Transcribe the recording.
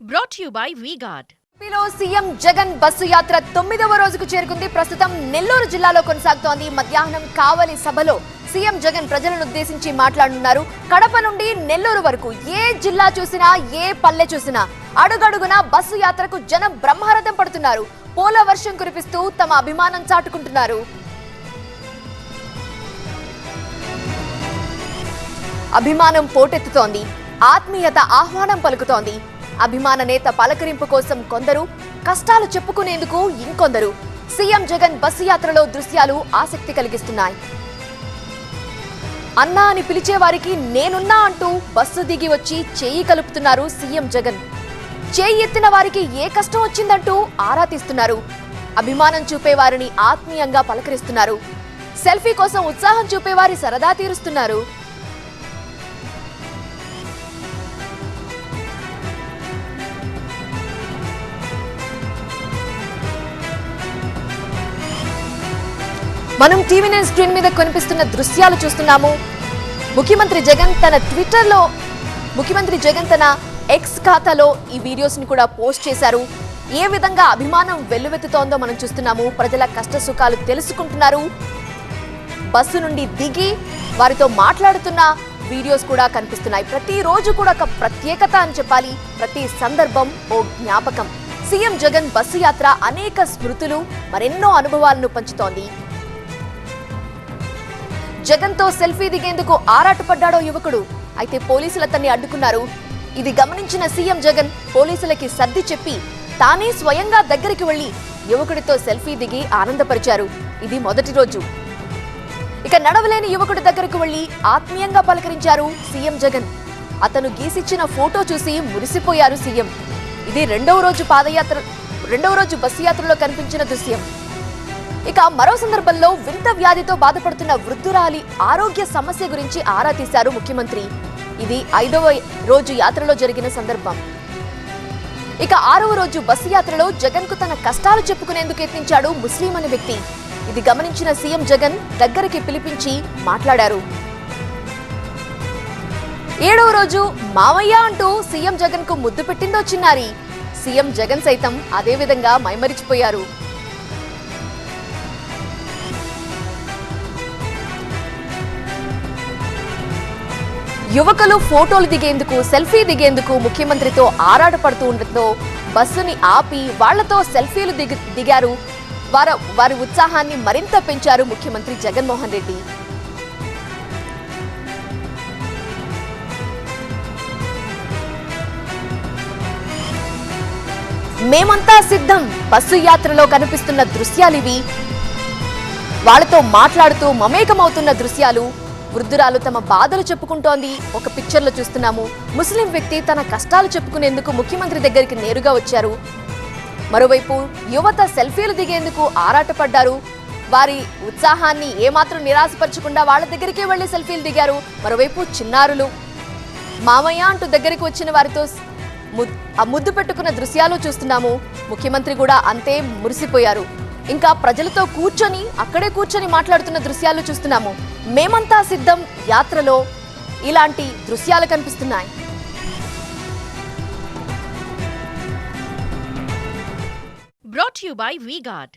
Brought you by V-Guard ఏపీలో CM Jagan bus యాత్ర తొమ్మిదవ రోజుకు చేరుకుంది. ప్రస్తుతం నెల్లూరు జిల్లాలో కొనసాగుతోంది. మధ్యాహ్నం కావలి సభలో సీఎం జగన్ ప్రజలను ఉద్దేశించి మాట్లాడనున్నారు కడప నుండి నెల్లూరు వరకు ఏ జిల్లా చూసినా ఏ పల్లె చూసినా అడుగడుగున బస్సు యాత్రకు జనం బ్రహ్మరథం పడుతున్నారు. పోల వర్షం కురిపిస్తూ తమ అభిమానం చాటుకుంటున్నారు. అభిమానం పోటెత్తుతోంది. ఆత్మీయత ఆహ్వానం పలుకుతోంది. అభిమాన నేత పలకరింపు కోసం కొందరు కష్టాలు చెప్పుకునేందుకు ఇంకొందరు. సీఎం జగన్ బస్సు యాత్రలో దృశ్యాలు ఆసక్తి కలిగిస్తున్నాయి. అన్నా అని పిలిచే వారికి నేనున్నా అంటూ బస్సు దిగి వచ్చి చేయి కలుపుతున్నారు సీఎం జగన్. చేయి ఎత్తిన వారికి ఏ కష్టం వచ్చిందంటూ ఆరా తీస్తున్నారు. అభిమానం చూపేవారిని ఆత్మీయంగా పలకరిస్తున్నారు. సెల్ఫీ కోసం ఉత్సాహం చూపేవారి సరదా తీరుస్తున్నారు. మనం టీవీ నైన్ స్క్రీన్ మీద కనిపిస్తున్న దృశ్యాలు చూస్తున్నాము. ముఖ్యమంత్రి జగన్ తన ట్విట్టర్లో ముఖ్యమంత్రి జగన్ తన ఎక్స్ ఖాతాలో ఈ వీడియోస్ని కూడా పోస్ట్ చేశారు. ఏ విధంగా అభిమానం వెల్లువెత్తుతోందో మనం చూస్తున్నాము. ప్రజల కష్ట సుఖాలు తెలుసుకుంటున్నారు. బస్సు నుండి దిగి వారితో మాట్లాడుతున్న వీడియోస్ కూడా కనిపిస్తున్నాయి. ప్రతిరోజు కూడా ఒక ప్రత్యేకత అని చెప్పాలి. ప్రతి సందర్భం ఓ జ్ఞాపకం. సీఎం జగన్ బస్సు యాత్ర అనేక స్మృతులు మరెన్నో అనుభవాలను పంచుతోంది. జగన్తో సెల్ఫీ దిగేందుకు ఆరాటపడ్డాడో యువకుడు. అయితే పోలీసులు అతన్ని అడ్డుకున్నారు. ఇది గమనించిన సీఎం జగన్ పోలీసులకి సర్ది చెప్పి తానే స్వయంగా దగ్గరికి వెళ్ళి యువకుడితో సెల్ఫీ దిగి ఆనందపరిచారు. ఇది మొదటి రోజు. ఇక నడవలేని యువకుడి దగ్గరకు వెళ్ళి ఆత్మీయంగా పలకరించారు సీఎం జగన్. అతను గీసిచ్చిన ఫోటో చూసి మురిసిపోయారు సీఎం. ఇది రెండవ రోజు పాదయాత్ర రెండవ రోజు బస్సు యాత్రలో కనిపించిన దృశ్యం. ఇక మరో సందర్భంలో వింత వ్యాధితో బాధపడుతున్న వృద్ధురాలి ఆరోగ్య సమస్య గురించి ఆరా తీశారు ముఖ్యమంత్రి. ఇది ఐదవ రోజు యాత్రలో జరిగిన సందర్భం. ఇక ఆరవ రోజు బస్సు యాత్రలో జగన్కు తన కష్టాలు చెప్పుకునేందుకు యత్నించాడు ముస్లిం అనే వ్యక్తి. ఇది గమనించిన సీఎం జగన్ దగ్గరికి పిలిపించి మాట్లాడారు. ఏడవ రోజు మావయ్య అంటూ సీఎం జగన్కు ముద్దు పెట్టిందో చిన్నారి. సీఎం జగన్ సైతం అదే విధంగా మైమరిచిపోయారు. యువకులు ఫోటోలు దిగేందుకు సెల్ఫీ దిగేందుకు ముఖ్యమంత్రితో ఆరాటపడుతూ ఉండటంతో బస్సుని ఆపి వాళ్ళతో సెల్ఫీలు దిగి దిగారు. వారి వారి ఉత్సాహాన్ని మరింత పెంచారు ముఖ్యమంత్రి జగన్మోహన్ రెడ్డి. మేమంతా సిద్ధం. బస్సు యాత్రలో కనిపిస్తున్న దృశ్యాలివి వాళ్ళతో మాట్లాడుతూ మమేకమవుతున్న దృశ్యాలు. వృద్ధురాలు తమ బాధలు చెప్పుకుంటోంది. ఒక పిక్చర్లో చూస్తున్నాము. ముస్లిం వ్యక్తి తన కష్టాలు చెప్పుకునేందుకు ముఖ్యమంత్రి దగ్గరికి నేరుగా వచ్చారు. మరోవైపు యువత సెల్ఫీలు దిగేందుకు ఆరాటపడ్డారు. వారి ఉత్సాహాన్ని ఏమాత్రం నిరాశపరచకుండా వాళ్ళ దగ్గరికే వెళ్ళి సెల్ఫీలు దిగారు. మరోవైపు చిన్నారులు. మామయ్య అంటూ దగ్గరికి వచ్చిన వారితో ఆ ముద్దు పెట్టుకున్న దృశ్యాలు చూస్తున్నాము. ముఖ్యమంత్రి కూడా అంతే మురిసిపోయారు. ఇంకా ప్రజలతో కూర్చొని అక్కడే కూర్చొని మాట్లాడుతున్న దృశ్యాలు చూస్తున్నాము. మేమంతా సిద్ధం యాత్రలో ఇలాంటి దృశ్యాలు కనిపిస్తున్నాయి. Brought you by V-Guard